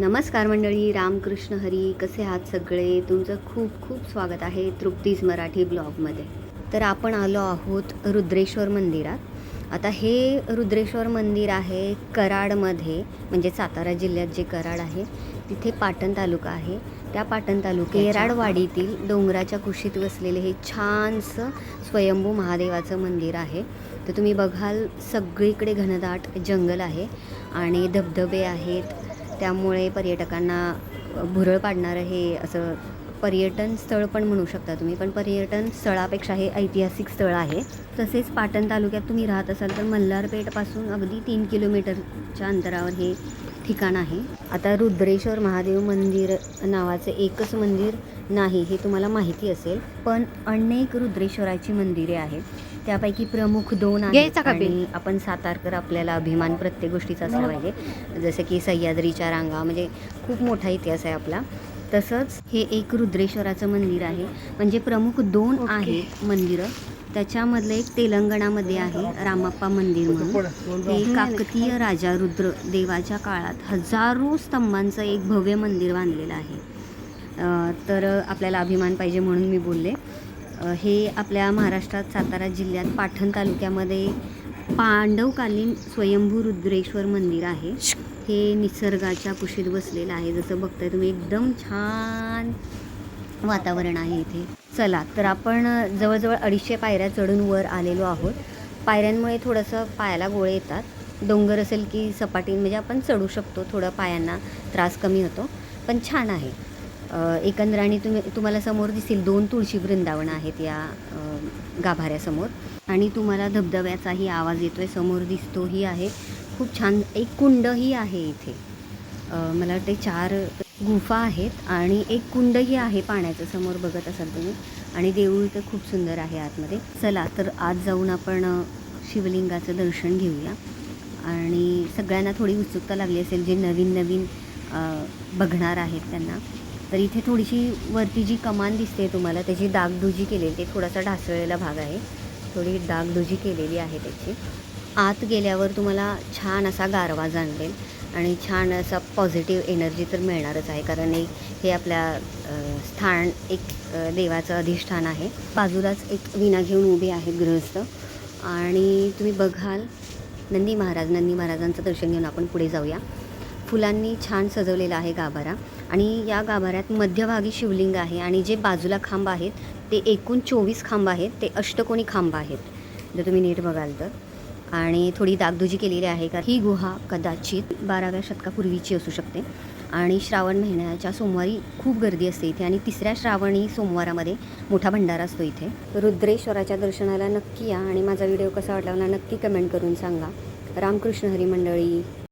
नमस्कार मंडळी रामकृष्ण हरी कसे आहात सगळे? तुमचं खूप खूप स्वागत आहे तृप्तीज मराठी ब्लॉगमध्ये. तर आपण आलो आहोत रुद्रेश्वर मंदिरात. आता हे रुद्रेश्वर मंदिर आहे कराडमध्ये म्हणजे सातारा जिल्ह्यात जे कराड आहे तिथे पाटण तालुका आहे. त्या पाटण तालुक्यात केराडवाडीतील डोंगराच्या कुशीत वसलेले हे छानसं स्वयंभू महादेवाचं मंदिर आहे. तर तुम्ही बघाल सगळीकडे घनदाट जंगल आहे आणि धबधबे आहेत त्यामुळे पर्यटकांना भुरळ पाडणारं हे असं पर्यटन स्थळ पण म्हणू शकता तुम्ही. पण पर्यटन स्थळापेक्षा हे ऐतिहासिक स्थळ आहे. तसेच पाटण तालुक्यात तुम्ही राहत असाल तर मल्हारपेठपासून अगदी तीन किलोमीटरच्या अंतरावर हे ठिकाण आहे. आता रुद्रेश्वर महादेव मंदिर नावाचे एकच मंदिर नाही हे तुम्हाला माहिती असेल. पण अनेक रुद्रेश्वराची मंदिरे आहेत. त्यापैकी प्रमुख दोन आहेत. घ्यायचा का आणि आपण सातारकर आपल्याला अभिमान प्रत्येक गोष्टीचा असला पाहिजे. जसं की सह्याद्रीच्या रांगा म्हणजे खूप मोठा इतिहास आहे आपला. तसंच हे एक रुद्रेश्वराचं मंदिर आहे. म्हणजे प्रमुख दोन ओके. आहेत मंदिरं. त्याच्यामधलं एक तेलंगणामध्ये आहे रामाप्पा मंदिर म्हणून. हे काकतीय राजा रुद्र देवाच्या काळात हजारो स्तंभांचं एक भव्य मंदिर बांधलेलं आहे. अ, तर आपल्याला अभिमान पाहिजे म्हणून मी बोलले. हे आपल्या महाराष्ट्रात सातारा जिल्ह्यात पाटण तालुक्यामध्ये पांडवकालीन स्वयंभू रुद्रेश्वर मंदिर आहे. हे निसर्गाच्या कुशीत बसलेलं आहे. जसं बघताय तुम्ही एकदम छान वातावरण आहे इथे. चला तर आपण जवळजवळ अडीचशे पायऱ्या चढून वर आलेलो आहोत. पायऱ्यांमुळे थोडंसं पायाला गोळे येतात. डोंगर असेल की सपाटी म्हणजे आपण चढू शकतो. थोडं पायांना त्रास कमी होतो. पण छान आहे. एकंदर आणि तुम्ही तुम्हाला समोर दिसतील दोन तुळशी वृंदावन आहेत या गाभाऱ्यासमोर. आणि तुम्हाला धबधब्याचाही आवाज येतो आहे समोर दिसतोही आहे. खूप छान एक कुंडही आहे इथे. मला वाटते चार गुफा आहेत आणि एक कुंडही आहे पाण्याचं समोर बघत असाल तुम्ही. आणि देऊळ तर खूप सुंदर आहे आतमध्ये. चला तर आज जाऊन आपण शिवलिंगाचं दर्शन घेऊया. आणि सगळ्यांना थोडी उत्सुकता लागली असेल जे नवीन नवीन बघणार आहेत त्यांना. तर इथे थोडीशी वरती जी कमान दिसते तुम्हाला त्याची डागडुजी केलेली ते थोडासा ढासळलेला भाग आहे. थोडी डागडुजी केलेली आहे त्याची. आत गेल्यावर तुम्हाला छान असा गारवा जाणवेल आणि छान असा पॉझिटिव्ह एनर्जी तर मिळणारच आहे. कारण एक हे आपल्या स्थान एक देवाचं अधिष्ठान आहे. बाजूलाच एक विना घेऊन उभे आहेत गृहस्थ. आणि तुम्ही बघाल नंदी महाराज नंदी महाराजांचं दर्शन घेऊन आपण पुढे जाऊया. फुलांनी छान सजवलेला आहे गाभारा. आणि या गाभाऱ्यात मध्यभागी शिवलिंग आहे आणि जे बाजूला खांब आहेत ते एकूण चोवीस खांब आहेत ते अष्टकोनी खांब आहेत. जर तुम्ही नीट बघाल तर. आणि थोडी दागदुजी केलेली आहे का ही गुहा कदाचित बाराव्या शतकापूर्वीची असू शकते. आणि श्रावण महिन्याच्या सोमवारी खूप गर्दी असते इथे आणि तिसऱ्या श्रावणी सोमवारामध्ये मोठा भंडारा असतो इथे. रुद्रेश्वराच्या दर्शनाला नक्की या आणि माझा व्हिडिओ कसा वाटला मला नक्की कमेंट करून सांगा. रामकृष्ण हरी मंडळी.